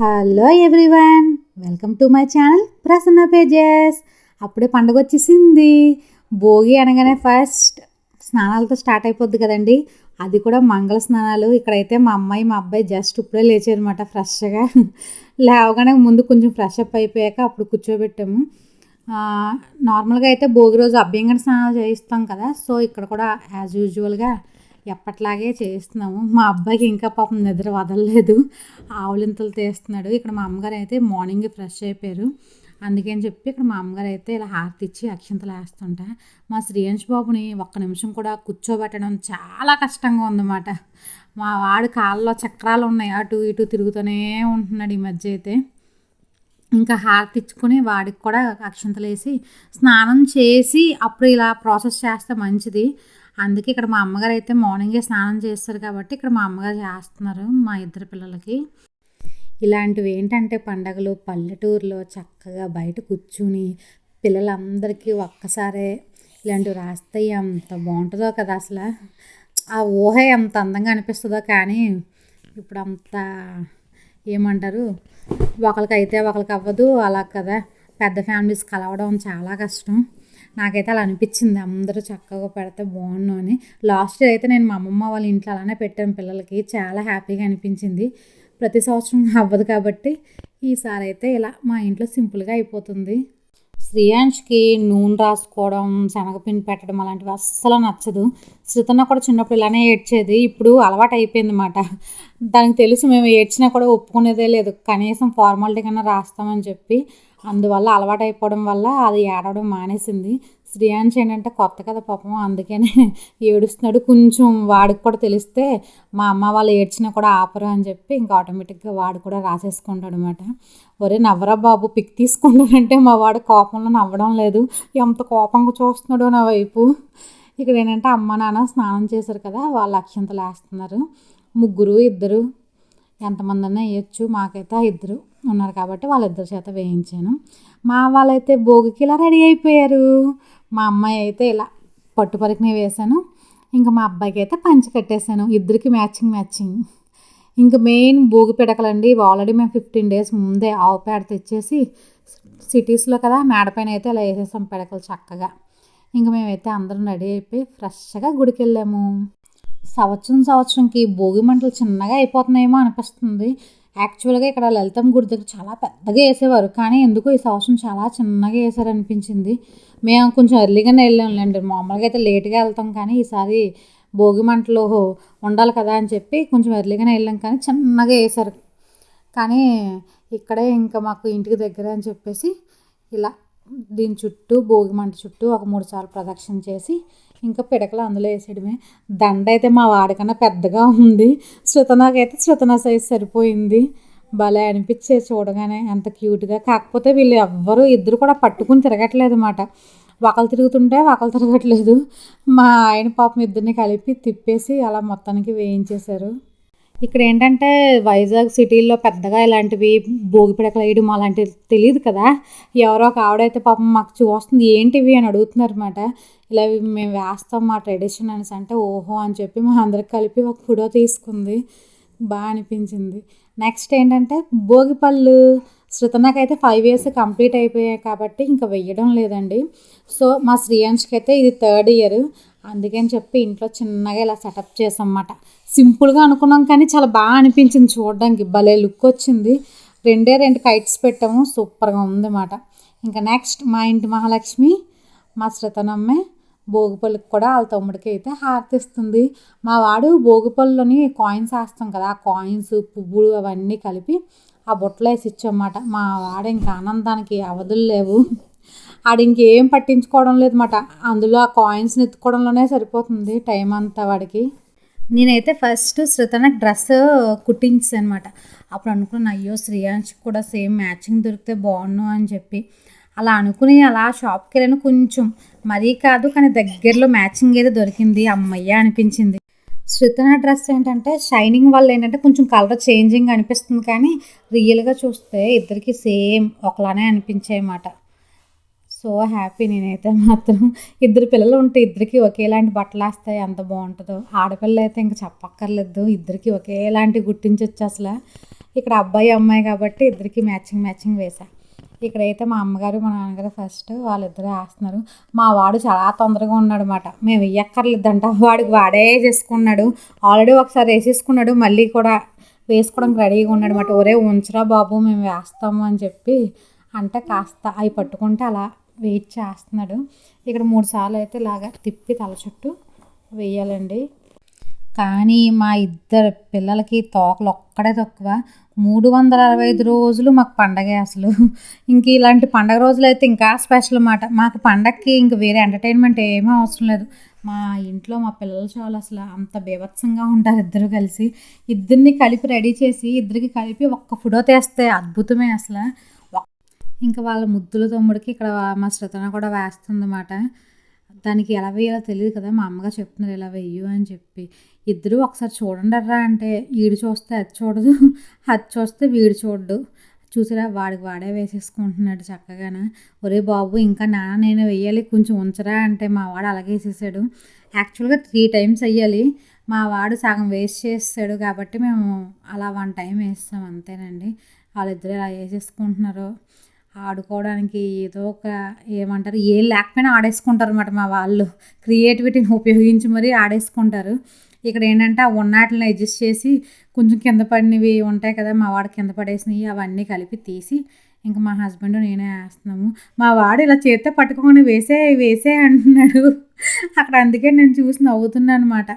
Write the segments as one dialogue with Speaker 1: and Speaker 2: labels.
Speaker 1: Hello everyone welcome to my channel Prasanna pages అప్పుడే పండుగ వచ్చేసింది. భోగి అనగానే ఫస్ట్ స్నానాలతో స్టార్ట్ అయిపోద్ది కదండి. అది కూడా మంగళ స్నానాలు. ఇక్కడైతే మా అమ్మాయి మా అబ్బాయి జస్ట్ ఇప్పుడే లేచారనమాట ఫ్రెష్గా లేవగానే ముందు కొంచెం ఫ్రెష్ అప్ అయిపోయాక అప్పుడు కూర్చోబెట్టాము. నార్మల్గా అయితే భోగి రోజు అభ్యంగన స్నానాలు చేయిస్తాం కదా. సో ఇక్కడ కూడా యాజ్ యూజువల్గా ఎప్పట్లాగే చేస్తున్నాము మా అబ్బాయికి ఇంకా పాపం నిద్ర వదలలేదు. ఆవులింతలు తీస్తున్నాడు. ఇక్కడ మా అమ్మగారు అయితే మార్నింగ్ ఫ్రెష్ అయిపోయారు. అందుకని చెప్పి ఇక్కడ మా అమ్మగారు అయితే ఇలా హారతి ఇచ్చి అక్షంతలు వేస్తుంటా. మా శ్రీయంష్ బాబుని ఒక్క నిమిషం కూడా కూర్చోబెట్టడం చాలా కష్టంగా ఉందన్నమాట. మా వాడు కాళ్ళలో చక్రాలు ఉన్నాయి. అటు ఇటు తిరుగుతూనే ఉంటున్నాడు ఈ మధ్య అయితే. ఇంకా హారతి ఇచ్చుకొని వాడికి కూడా అక్షంతలు వేసి స్నానం చేసి అప్పుడు ఇలా ప్రాసెస్ చేస్తే మంచిది. అందుకే ఇక్కడ మా అమ్మగారు అయితే మార్నింగే స్నానం చేస్తారు కాబట్టి ఇక్కడ మా అమ్మగారు చేస్తున్నారు మా ఇద్దరు పిల్లలకి. ఇలాంటివి ఏంటంటే పండగలు పల్లెటూరులో చక్కగా బయట కూర్చుని పిల్లలందరికీ ఒక్కసారే ఇలాంటివి రాస్తే ఎంత బాగుంటుందో కదా అసలు. ఆ ఊహ ఎంత అందంగా అనిపిస్తుందో కానీ ఇప్పుడు అంత ఏమంటారు? ఒకరికైతే ఒకరికి అవ్వదు అలా కదా. పెద్ద ఫ్యామిలీస్ కలవడం చాలా కష్టం. నాకైతే అలా అనిపించింది. అందరూ చక్కగా పెడితే బాగుండు అని. లాస్ట్ ఇయర్ అయితే నేను మా అమ్మమ్మ వాళ్ళ ఇంట్లో అలానే పెట్టాను పిల్లలకి. చాలా హ్యాపీగా అనిపించింది. ప్రతి సంవత్సరం అవ్వదు కాబట్టి ఈసారి అయితే ఇలా మా ఇంట్లో సింపుల్గా అయిపోతుంది. శ్రీయాంష్కి నూనె రాసుకోవడం శనగపిండి పెట్టడం అలాంటివి అస్సలు నచ్చదు. శ్రీతన్న కూడా చిన్నప్పుడు ఇలానే ఏడ్చేది. ఇప్పుడు అలవాటు అయిపోయింది అనమాట దానికి తెలుసు మేము ఏడ్చినా కూడా ఒప్పుకునేదే లేదు. కనీసం ఫార్మాలిటీ కన్నా రాస్తామని చెప్పి అందువల్ల అలవాటైపోవడం వల్ల అది ఏడవడం మానేసింది. శ్రీయాంశ్ ఏంటంటే కొత్త కదా పాపం అందుకనే ఏడుస్తున్నాడు. కొంచెం వాడికి కూడా తెలిస్తే మా అమ్మ వాళ్ళు ఏడ్చినా కూడా ఆపరు అని చెప్పి ఇంకా ఆటోమేటిక్గా వాడు కూడా రాసేసుకుంటాడు అనమాట ఒరే నవ్వరా బాబు పిక్ తీసుకుంటాడంటే మా వాడు కోపంలో నవ్వడం లేదు. ఎంత కోపంగా చూస్తున్నాడో నా వైపు. ఇక్కడ ఏంటంటే అమ్మ నాన్న స్నానం చేశారు కదా వాళ్ళు అక్షంతలు వేస్తున్నారు. ముగ్గురు ఇద్దరు ఎంతమంది అన్నా వేయచ్చు మాకైతే ఇద్దరు. ఉన్నారు కాబట్టి వాళ్ళిద్దరి చేత వేయించాను. మా వాళ్ళైతే భోగికి ఇలా రెడీ అయిపోయారు. మా అమ్మాయి అయితే ఇలా పట్టు పరికిని వేశాను. ఇంకా మా అబ్బాయికి అయితే పంచి కట్టేశాను. ఇద్దరికి మ్యాచింగ్ మ్యాచింగ్. ఇంకా మెయిన్ భోగి పిడకలండి. ఆల్రెడీ మేము ఫిఫ్టీన్ డేస్ ముందే ఆవు పేడ తెచ్చేసి సిటీస్లో కదా మేడపైన అయితే ఇలా వేసేసాం పిడకలు చక్కగా. ఇంకా మేమైతే అందరం రెడీ అయిపోయి ఫ్రెష్గా గుడికి వెళ్ళాము సంవత్సరం సంవత్సరంకి భోగి మంటలు చిన్నగా అయిపోతున్నాయేమో అనిపిస్తుంది. యాక్చువల్గా ఇక్కడ లలితం గుడి దగ్గర చాలా పెద్దగా వేసేవారు. కానీ ఎందుకో ఈ సంవత్సరం చాలా చిన్నగా వేసారు అనిపించింది మేము కొంచెం ఎర్లీగానే వెళ్ళాంలేండి. మామూలుగా అయితే లేట్గా వెళ్తాం కానీ ఈసారి భోగి మంటలు ఉండాలి కదా అని చెప్పి కొంచెం ఎర్లీగానే వెళ్ళాం కానీ చిన్నగా వేసారు కానీ ఇక్కడే ఇంకా మాకు ఇంటికి దగ్గర అని చెప్పేసి ఇలా దీని చుట్టూ భోగి మంట చుట్టూ ఒక మూడు సార్లు ప్రదక్షిణ చేసి ఇంకా పిడకలు అందులో వేసేయడమే. దండ అయితే మా వాడికన్నా పెద్దగా ఉంది. శృతనాకైతే శృతన సైజ్ సరిపోయింది. భలే అనిపించేది చూడగానే. ఎంత క్యూట్గా కాకపోతే వీళ్ళు ఎవ్వరూ ఇద్దరు కూడా పట్టుకుని తిరగట్లేదు అన్నమాట. ఒకళ్ళు తిరుగుతుంటే ఒకళ్ళు తిరగట్లేదు. మా ఆయన పాపం ఇద్దరిని కలిపి తిప్పేసి అలా మొత్తానికి వేయించేశారు. ఇక్కడ ఏంటంటే వైజాగ్ సిటీల్లో పెద్దగా ఇలాంటివి భోగి పిడకలు వేయడం అలాంటివి తెలియదు కదా. ఎవరో ఒక ఆవిడైతే పాపం మాకు చూస్తుంది ఏంటివి? అని అడుగుతున్నారు అనమాట ఇలా మేము వేస్తాం మా ట్రెడిషన్ అనేసి అంటే ఓహో అని చెప్పి మా అందరికి కలిపి ఒక ఫోటో తీసుకుంది. బాగా అనిపించింది. నెక్స్ట్ ఏంటంటే భోగిపళ్ళు. శృతనకైతే ఫైవ్ ఇయర్స్ కంప్లీట్ అయిపోయాయి కాబట్టి ఇంకా వెయ్యడం లేదండి. సో మా శ్రీయాంష్కి అయితే ఇది థర్డ్ ఇయర్ అందుకని చెప్పి ఇంట్లో చిన్నగా ఇలా సెటప్ చేసామన్నమాట సింపుల్గా అనుకున్నాం కానీ చాలా బాగా అనిపించింది చూడడానికి. భలే లుక్ వచ్చింది. రెండే రెండు కైట్స్ పెట్టాము. సూపర్గా ఉందన్నమాట. ఇంకా నెక్స్ట్ మా ఇంటి మహాలక్ష్మి మా శ్రతనమ్మే భోగిపళ్ళకి కూడా వాళ్ళ తమ్ముడికి అయితే హారతిస్తుంది మా వాడు భోగిపళ్ళుని కాయిన్స్ వేస్తాం కదా ఆ కాయిన్స్ పువ్వులు అవన్నీ కలిపి ఆ బుట్టలో వేసి ఇచ్చన్నమాట మా వాడు ఇంకా ఆనందానికి అవధులు లేవు. ఆడు ఇంకేం పట్టించుకోవడం లేదన్నమాట. అందులో ఆ కాయిన్స్ని ఎత్తుకోవడంలోనే సరిపోతుంది టైం అంతా వాడికి. నేనైతే ఫస్ట్ శ్రుతనకు డ్రెస్ కుట్టించాను అనమాట అప్పుడు అనుకున్నాను అయ్యో శ్రీయాంష్ కూడా సేమ్ మ్యాచింగ్ దొరికితే బాగుండు అని చెప్పి. అలా అనుకుని అలా షాప్కి వెళ్ళాను కొంచెం. మరీ కాదు కానీ దగ్గరలో మ్యాచింగ్ ఏదో దొరికింది అమ్మయ్య అనిపించింది. శృతన డ్రెస్ ఏంటంటే షైనింగ్ వల్ల ఏంటంటే కొంచెం కలర్ చేంజింగ్ అనిపిస్తుంది కానీ రియల్గా చూస్తే ఇద్దరికి సేమ్ ఒకలానే అనిపించాయి అన్నమాట. సో హ్యాపీ నేనైతే మాత్రం. ఇద్దరు పిల్లలు ఉంటే ఇద్దరికి ఒకేలాంటి బట్టలు వేస్తాయి ఎంత బాగుంటుందో. ఆడపిల్ల అయితే ఇంకా చెప్పక్కర్లేదు ఇద్దరికి ఒకేలాంటి గుర్తించవచ్చు అసలు. ఇక్కడ అబ్బాయి అమ్మాయి కాబట్టి ఇద్దరికి మ్యాచింగ్ మ్యాచింగ్ వేశాను ఇక్కడైతే మా అమ్మగారు మా నాన్నగారు ఫస్ట్ వాళ్ళిద్దరూ వేస్తున్నారు. మా వాడు చాలా తొందరగా ఉన్నాడు అనమాట మేము వెయ్యక్కర్లేదంట. వాడికి వాడే చేసుకున్నాడు. ఆల్రెడీ ఒకసారి వేసేసుకున్నాడు. మళ్ళీ కూడా వేసుకోవడానికి రెడీగా ఉన్నాడు అనమాట ఒరే ఉంచరా బాబు మేము వేస్తాము అని చెప్పి అంటే కాస్త అవి పట్టుకుంటే అలా వెయిట్ చేస్తున్నాడు. ఇక్కడ మూడు సార్లు అయితే ఇలాగా తిప్పి తల చుట్టూ వేయాలండి కానీ మా ఇద్దరు పిల్లలకి తోకలు ఒక్కడే తక్కువ. మూడు వందల అరవై ఐదు రోజులు మాకు పండగే అసలు. ఇంక ఇలాంటి పండగ రోజులు అయితే ఇంకా స్పెషల్ అన్నమాట. మాకు పండగకి ఇంక వేరే ఎంటర్టైన్మెంట్ ఏమీ అవసరం లేదు. మా ఇంట్లో మా పిల్లలు చాలు అసలు అంత బీభత్సంగా ఉంటారు ఇద్దరు కలిసి. ఇద్దరిని కలిపి రెడీ చేసి ఇద్దరికి కలిపి ఒక్క ఫోటో తీస్తే అద్భుతమే అసలు. ఇంకా వాళ్ళ ముద్దుల తమ్ముడికి ఇక్కడ మా శ్రతన కూడా వేస్తుందన్నమాట. దానికి ఎలా వేయాలో తెలియదు కదా మా అమ్మగా చెప్తున్నారు ఇలా వెయ్యు అని చెప్పి. ఇద్దరు ఒకసారి చూడండిర్రా అంటే వీడు చూస్తే అది చూడదు అది చూస్తే వీడు చూడడు. చూసిరా వాడికి వాడే వేసేసుకుంటున్నాడు చక్కగాన. ఒరే బాబు ఇంకా నాన్న నేను వేయాలి కొంచెం ఉంచరా అంటే మా వాడు అలాగే వేసేసాడు. యాక్చువల్గా త్రీ టైమ్స్ వేయాలి మా వాడు సగం వేస్ట్ చేస్తాడు కాబట్టి మేము అలా వన్ టైం వేస్తాం అంతేనండి. వాళ్ళిద్దరు ఎలా వేసేసుకుంటున్నారు ఆడుకోవడానికి ఏదో ఒక ఏమంటారు ఏం లేకపోయినా ఆడేసుకుంటారు అనమాట మా వాళ్ళు. క్రియేటివిటీని ఉపయోగించి మరీ ఆడేసుకుంటారు. ఇక్కడ ఏంటంటే ఆ ఉన్నాటిని అడ్జస్ట్ చేసి కొంచెం కింద పడినవి ఉంటాయి కదా మా వాడు కింద పడేసినవి అవన్నీ కలిపి తీసి ఇంకా మా హస్బెండ్ నేనే వేస్తున్నాము. మా వాడు ఇలా చేత్తో పట్టుకొని వేసే వేసే అంటున్నాడు. అక్కడ అందుకే నేను చూసి నవ్వుతున్నాను అనమాట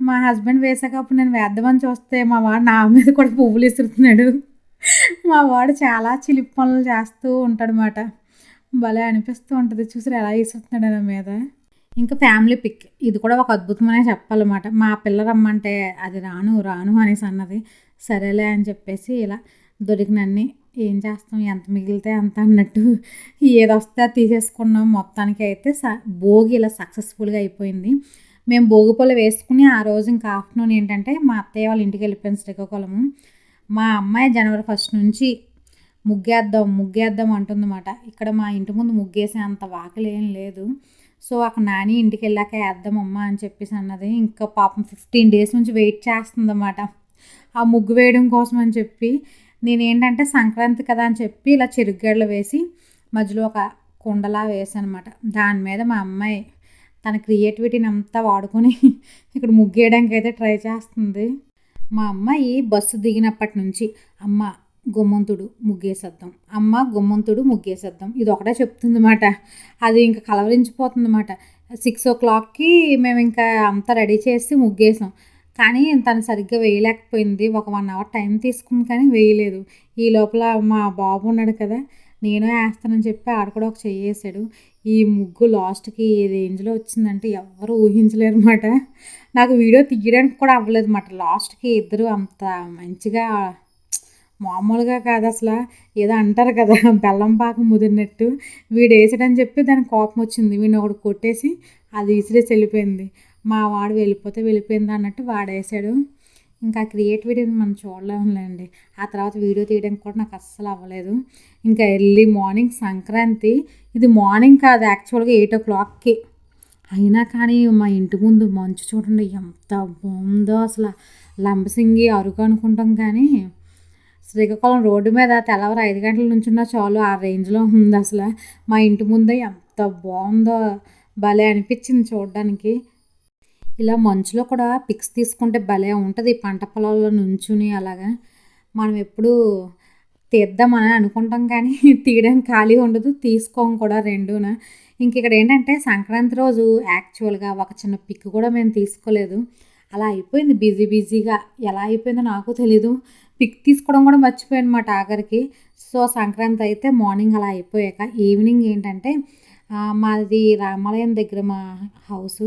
Speaker 1: మా హస్బెండ్ వేసాక అప్పుడు నేను వేద్దామని చూస్తే మా వాడు నా మీద కూడా పువ్వులు ఇస్తున్నాడు మా వాడు చాలా చిలిపి పనులు చేస్తూ ఉంటాడనమాట భలే అనిపిస్తూ ఉంటుంది. చూసారు ఎలా ఇస్తున్నాడు నా మీద? ఇంకా ఫ్యామిలీ పిక్ ఇది కూడా ఒక అద్భుతమనే చెప్పాలన్నమాట. మా పిల్ల రమ్మంటే అది రాను రాను అనేసి అన్నది. సరేలే అని చెప్పేసి ఇలా దొరికినన్ని ఏం చేస్తాం ఎంత మిగిలితే అంత అన్నట్టు ఏది వస్తే అది తీసేసుకున్నాం. మొత్తానికి అయితే స భోగి ఇలా సక్సెస్ఫుల్గా అయిపోయింది. మేము భోగి పొల వేసుకుని ఆ రోజు ఇంకా ఆఫ్టర్నూన్ ఏంటంటే మా అత్తయ్య వాళ్ళ ఇంటికి వెళ్ళిపోయిన శ్రీకాకుళము. మా అమ్మాయి జనవరి ఫస్ట్ నుంచి ముగ్గేద్దాం ముగ్గేద్దాం అంటుందన్నమాట. ఇక్కడ మా ఇంటి ముందు ముగ్గేసే అంత వాకలేం లేదు. సో అక్కడ నాని ఇంటికి వెళ్ళాక వేద్దాం అమ్మ అని చెప్పేసి అన్నది. ఇంకా పాపం ఫిఫ్టీన్ డేస్ నుంచి వెయిట్ చేస్తుందన్నమాట. ఆ ముగ్గు వేయడం కోసం అని చెప్పి నేనేంటంటే సంక్రాంతి కదా అని చెప్పి ఇలా చెరుగ్గడలు వేసి మధ్యలో ఒక కుండలా వేసానమాట దాని మీద మా అమ్మాయి తన క్రియేటివిటీని అంతా వాడుకొని ఇక్కడ ముగ్గేయడానికి అయితే ట్రై చేస్తుంది. మా అమ్మాయి బస్సు దిగినప్పటి నుంచి అమ్మ గుమ్మంతుడు ముగ్గేసేద్దాం. అమ్మ గుమ్మంతుడు ముగ్గేసేద్దాం. ఇది ఒకటే చెప్తుందన్నమాట. అది ఇంకా కలవరించిపోతుందన్నమాట. సిక్స్ ఓ క్లాక్కి మేము ఇంకా అంతా రెడీ చేసి ముగ్గేసాం. కానీ తను సరిగ్గా వేయలేకపోయింది. ఒక వన్ అవర్ టైం తీసుకుంది కానీ వేయలేదు. ఈ లోపల మా బాబు ఉన్నాడు కదా నేను వేస్తానని చెప్పి ఆడ కూడా ఒక చెయ్యేసాడు ఈ ముగ్గు లాస్ట్కి ఏ రేంజ్లో వచ్చిందంటే ఎవరు ఊహించలేరు నాకు వీడియో తీయడానికి కూడా అవ్వలేదు అన్నమాట లాస్ట్కి ఇద్దరు అంత మంచిగా మామూలుగా కాదు అసలు. ఏదో అంటారు కదా బెల్లం పాకం ముదిరినట్టు. వీడు వేసాడని చెప్పి దానికి కోపం వచ్చింది. వీడిని ఒకటి కొట్టేసి అది విసిరేసి వెళ్ళిపోయింది. మా వాడు వెళ్ళిపోతే వెళ్ళిపోయింది అన్నట్టు వాడేసాడు. ఇంకా క్రియేటివిటీని మనం చూడలేములేండి. ఆ తర్వాత వీడియో తీయడానికి కూడా నాకు అస్సలు అవ్వలేదు. ఇంకా ఎర్లీ మార్నింగ్ సంక్రాంతి. ఇది మార్నింగ్ కాదు యాక్చువల్గా ఎయిట్ ఓ క్లాక్కి. అయినా కానీ మా ఇంటి ముందు మంచు చూడండి ఎంత బాగుందో అసలు. లంబసింగి అరుగు అనుకుంటాం కానీ శ్రీకాకుళం రోడ్డు మీద తెల్లవారు ఐదు గంటల ఉన్న చాలు ఆ రేంజ్లో ఉంది అసలు. మా ఇంటి ముందే ఎంత బాగుందో భలే అనిపించింది చూడడానికి. ఇలా మంచులో కూడా పిక్స్ తీసుకుంటే భలే ఉంటుంది పంట పొలాల్లో నుంచుని అలాగా. మనం ఎప్పుడు తీద్దామని అనుకుంటాం కానీ తీయడం ఖాళీ ఉండదు తీసుకోం కూడా రెండున. ఇంక ఇక్కడ ఏంటంటే సంక్రాంతి రోజు యాక్చువల్గా ఒక చిన్న పిక్ కూడా మేము తీసుకోలేదు. అలా అయిపోయింది బిజీ బిజీగా. ఎలా అయిపోయిందో నాకు తెలీదు. పిక్ తీసుకోవడం కూడా మర్చిపోయాను అనమాట ఆఖరికి. సో సంక్రాంతి అయితే మార్నింగ్ అలా అయిపోయాక ఈవినింగ్ ఏంటంటే మాది రామాలయం దగ్గర మా హౌస్.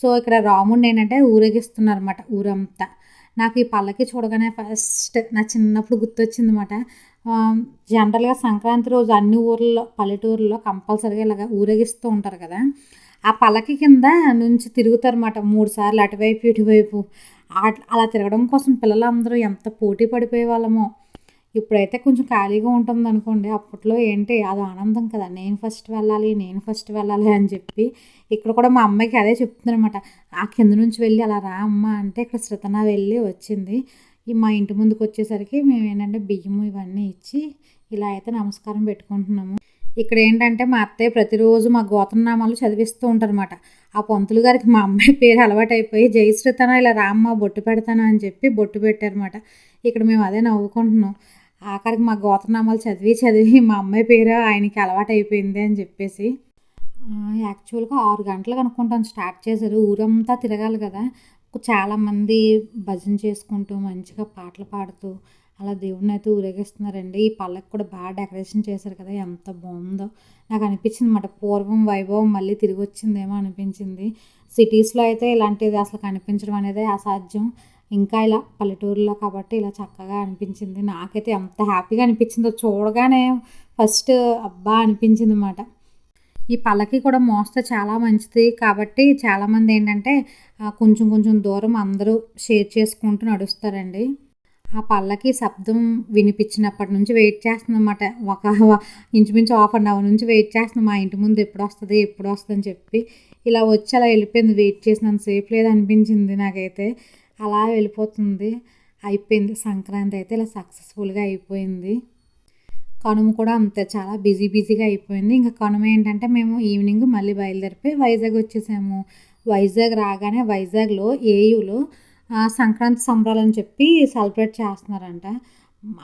Speaker 1: సో ఇక్కడ రాముడిని ఏంటంటే ఊరేగిస్తున్నారు అనమాట ఊరంతా. నాకు ఈ పల్లకి చూడగానే ఫస్ట్ నా చిన్నప్పుడు గుర్తొచ్చింది అనమాట జనరల్గా సంక్రాంతి రోజు అన్ని ఊర్లలో పల్లెటూరులో కంపల్సరీగా ఇలాగ ఊరేగిస్తూ ఉంటారు కదా. ఆ పల్లకి కింద నుంచి తిరుగుతారన్నమాట మూడు సార్లు అటువైపు ఇటువైపు. అలా తిరగడం కోసం పిల్లలందరూ ఎంత పోటీ పడిపోయే వాళ్ళమో. ఇప్పుడైతే కొంచెం ఖాళీగా ఉంటుంది అనుకోండి అప్పట్లో ఏంటి అది ఆనందం కదా నేను ఫస్ట్ వెళ్ళాలి నేను ఫస్ట్ వెళ్ళాలి అని చెప్పి ఇక్కడ కూడా మా అమ్మాయికి అదే చెప్తుంది అనమాట ఆ కింద నుంచి వెళ్ళి అలా రా అమ్మ అంటే ఇక్కడ శ్రతన వెళ్ళి వచ్చింది. ఈ మా ఇంటి ముందుకు వచ్చేసరికి మేము ఏంటంటే బియ్యము ఇవన్నీ ఇచ్చి ఇలా అయితే నమస్కారం పెట్టుకుంటున్నాము. ఇక్కడ ఏంటంటే మా అత్తయ్య ప్రతిరోజు మా గోత్రనామాలు చదివిస్తూ ఉంటారన్నమాట. ఆ పంతులు గారికి మా అమ్మాయి పేరు అలవాటైపోయి జయశ్రీతన ఇలా రామ్మ బొట్టు పెడతాను అని చెప్పి బొట్టు పెట్టారన్నమాట. ఇక్కడ మేము అదే నవ్వుకుంటున్నాం. ఆఖరికి మా గోత్రనామాలు చదివి చదివి మా అమ్మాయి పేరు ఆయనకి అలవాటైపోయింది అని చెప్పేసి. యాక్చువల్గా ఆరు గంటలకు అనుకుంటాను స్టార్ట్ చేశారు. ఊరంతా తిరగాలి కదా. చాలామంది భజన చేసుకుంటూ మంచిగా పాటలు పాడుతూ అలా దేవుడిని అయితే ఊరేగిస్తున్నారండి. ఈ పళ్ళకి కూడా బాగా డెకరేషన్ చేశారు కదా ఎంత బాగుందో. నాకు అనిపించింది అన్నమాట. పూర్వం వైభవం మళ్ళీ తిరిగి వచ్చిందేమో అనిపించింది. సిటీస్లో అయితే ఇలాంటిది అసలు కనిపించడం అనేది అసాధ్యం. ఇంకా ఇలా పల్లెటూరులో కాబట్టి ఇలా చక్కగా అనిపించింది. నాకైతే ఎంత హ్యాపీగా అనిపించిందో చూడగానే ఫస్ట్ అబ్బా అనిపించింది అనమాట ఈ పళ్ళకి కూడా మోస్తే చాలా మంచిది కాబట్టి చాలామంది ఏంటంటే కొంచెం కొంచెం దూరం అందరూ షేర్ చేసుకుంటూ నడుస్తారండి. ఆ పళ్ళకి శబ్దం వినిపించినప్పటి నుంచి వెయిట్ చేస్తుందన్నమాట. ఒక ఇంచుమించు హాఫ్ అన్ అవర్ నుంచి వెయిట్ చేస్తున్నాం మా ఇంటి ముందు ఎప్పుడు వస్తుంది ఎప్పుడు వస్తుంది అని చెప్పి ఇలా వచ్చి అలా వెళ్ళిపోయింది. వెయిట్ చేసినంత సేపు లేదు అనిపించింది నాకైతే. అలా వెళ్ళిపోతుంది. అయిపోయింది. సంక్రాంతి అయితే ఇలా సక్సెస్ఫుల్గా అయిపోయింది. కనుమ కూడా అంతే చాలా బిజీ బిజీగా అయిపోయింది. ఇంకా కనుమ ఏంటంటే మేము ఈవినింగ్ మళ్ళీ బయలుదేరిపోయి వైజాగ్ వచ్చేసాము. వైజాగ్ రాగానే వైజాగ్లో ఏయూలో సంక్రాంతి సంబరాలు అని చెప్పి సెలబ్రేట్ చేస్తున్నారంట.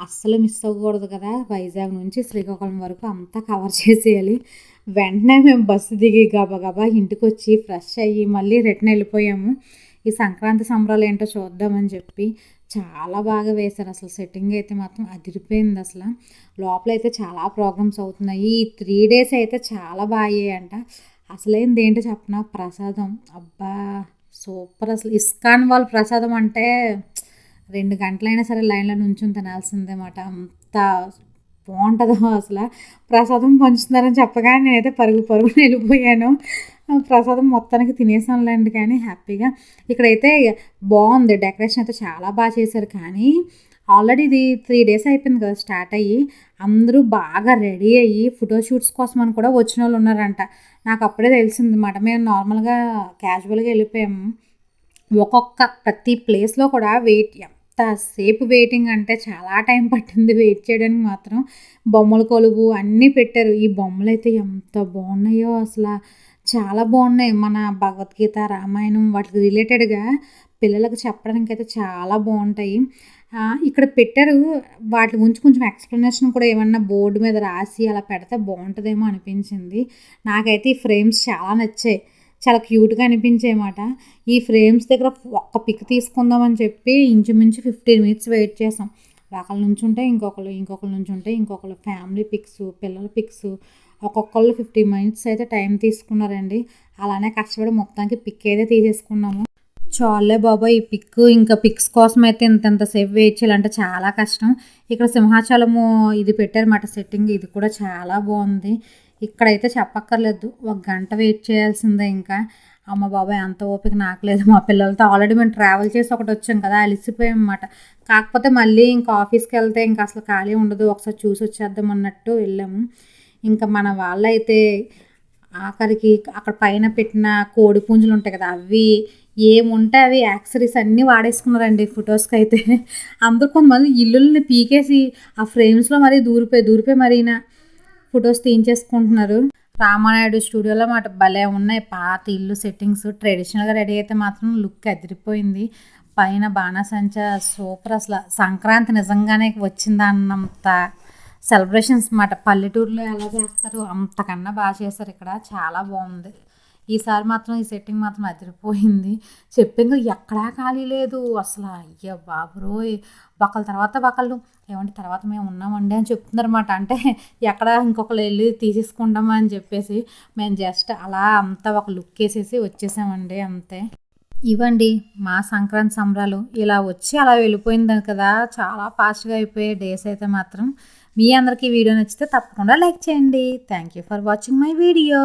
Speaker 1: అస్సలు మిస్ అవ్వకూడదు కదా. వైజాగ్ నుంచి శ్రీకాకుళం వరకు అంతా కవర్ చేసేయాలి. వెంటనే మేము బస్సు దిగి గబగబా ఇంటికి వచ్చి ఫ్రెష్ అయ్యి మళ్ళీ రిటర్న్ వెళ్ళిపోయాము. ఈ సంక్రాంతి సంబరాలు ఏంటో చూద్దామని చెప్పి చాలా బాగా వేశారు. అసలు సెట్టింగ్ అయితే మాత్రం అదిరిపోయింది అసలు. లోపల అయితే చాలా ప్రోగ్రామ్స్ అవుతున్నాయి. ఈ త్రీ డేస్ అయితే చాలా బాగా అయ్యాయంట. అసలేంది ఏంటో చెప్పిన? ప్రసాదం. అబ్బా! సూపర్ అసలు. ఇస్కాన్ వాళ్ళ ప్రసాదం అంటే రెండు గంటలైనా సరే లైన్లో నుంచుని తినాల్సిందే మాట అంత బాగుంటుందో అసలు. ప్రసాదం పంచుతున్నారని చెప్పగానే నేనైతే పరుగు పరుగు వెళ్ళిపోయాను. ప్రసాదం మొత్తానికి తినేసానులేండి కానీ హ్యాపీగా. ఇక్కడైతే బాగుంది. డెకరేషన్ అయితే చాలా బాగా చేశారు కానీ ఆల్రెడీ ఇది త్రీ డేస్ అయిపోయింది కదా స్టార్ట్ అయ్యి. అందరూ బాగా రెడీ అయ్యి ఫోటోషూట్స్ కోసం అని కూడా వచ్చిన వాళ్ళు ఉన్నారంట. నాకు అప్పుడే తెలిసింది అనమాట మేము నార్మల్గా క్యాజువల్గా వెళ్ళిపోయాము ఒక్కొక్క ప్రతి ప్లేస్లో కూడా వెయిట్ సేపు వెయిటింగ్ అంటే చాలా టైం పట్టింది వెయిట్ చేయడానికి మాత్రం. బొమ్మల కొలువు అన్నీ పెట్టారు. ఈ బొమ్మలు అయితే ఎంత బాగున్నాయో అసలు. చాలా బాగున్నాయి. మన భగవద్గీత రామాయణం వాటికి రిలేటెడ్గా పిల్లలకు చెప్పడానికి అయితే చాలా బాగుంటాయి. ఇక్కడ పెట్టారు. వాటి గురించి కొంచెం ఎక్స్ప్లెనేషన్ కూడా ఏమన్నా బోర్డు మీద రాసి అలా పెడితే బాగుంటుందేమో అనిపించింది. నాకైతే ఈ ఫ్రేమ్స్ చాలా నచ్చాయి. చాలా క్యూట్గా అన్నమాట. ఈ ఫ్రేమ్స్ దగ్గర ఒక్క పిక్ తీసుకుందామని చెప్పి ఇంచుమించు ఫిఫ్టీన్ మినిట్స్ వెయిట్ చేసాం ఒకళ్ళ నుంచి ఉంటే ఇంకొకరు ఇంకొకళ్ళ నుంచి ఉంటే ఇంకొకళ్ళు. ఫ్యామిలీ పిక్స్ పిల్లల పిక్స్ ఒక్కొక్కళ్ళు ఫిఫ్టీ మినిట్స్ అయితే టైం తీసుకున్నారండి. అలానే కష్టపడి మొత్తానికి పిక్ అయితే తీసేసుకున్నాము. చాలే బాబా ఈ పిక్ ఇంకా పిక్స్ కోసం అయితే ఇంత ఇంత సేఫ్ వెయిట్ చేయాలంటే చాలా కష్టం. ఇక్కడ సింహాచలము ఇది పెట్టారన్నమాట సెట్టింగ్ ఇది కూడా చాలా బాగుంది. ఇక్కడైతే చెప్పక్కర్లేదు ఒక గంట వెయిట్ చేయాల్సిందే ఇంకా. అమ్మ బాబాయ్ అంత ఓపిక నాకు లేదు మా పిల్లలతో ఆల్రెడీ మేము ట్రావెల్ చేసి ఒకటి వచ్చాం కదా అలిసిపోయాం అన్నమాట. కాకపోతే మళ్ళీ ఇంకా ఆఫీస్కి వెళ్తే ఇంకా అసలు ఖాళీ ఉండదు ఒకసారి చూసి వచ్చేద్దాం అన్నట్టు వెళ్ళాము. ఇంకా మన వాళ్ళైతే ఆఖరికి అక్కడ పైన పెట్టిన కోడి పుంజులు ఉంటాయి కదా అవి ఏముంటే అవి యాక్సరీస్ అన్నీ వాడేసుకున్నారండి ఫొటోస్కి అయితే అందరూ కొంతమంది ఇల్లుల్ని పీకేసి ఆ ఫ్రేమ్స్లో మరీ దూరిపోయి దూరిపోయి మరీనా ఫొటోస్ తీయించేసుకుంటున్నారు. రామానాయుడు స్టూడియోలో మాట భలే ఉన్నాయి. పాత ఇల్లు సెట్టింగ్స్. ట్రెడిషనల్గా రెడీ అయితే మాత్రం లుక్ అదిరిపోయింది. పైన బాణసంచ సూపర్ అసలు. సంక్రాంతి నిజంగానే వచ్చిందన్నంత సెలబ్రేషన్స్ మాట. పల్లెటూరులో ఎలా చేస్తారు? అంతకన్నా బాగా చేస్తారు ఇక్కడ. చాలా బాగుంది. ఈసారి మాత్రం ఈ సెట్టింగ్ మాత్రం అదిరిపోయింది. చెప్పింది ఎక్కడా ఖాళీ లేదు. అసలు అయ్య బాబురోయ్! ఒకళ్ళ తర్వాత ఒకళ్ళు ఏమంటే తర్వాత మేము ఉన్నామండి అని చెప్తున్నారన్నమాట. అంటే ఎక్కడ ఇంకొకరు వెళ్ళి తీసేసుకుంటామా అని చెప్పేసి మేము జస్ట్ అలా అంతా ఒక లుక్ వేసేసి వచ్చేసామండి అంతే. ఇవ్వండి మా సంక్రాంతి సంబరాలు ఇలా వచ్చి అలా వెళ్ళిపోయింది కదా. చాలా ఫాస్ట్గా అయిపోయే డేస్ అయితే మాత్రం. మీ అందరికీ వీడియో నచ్చితే తప్పకుండా లైక్ చేయండి. Thank you for watching my video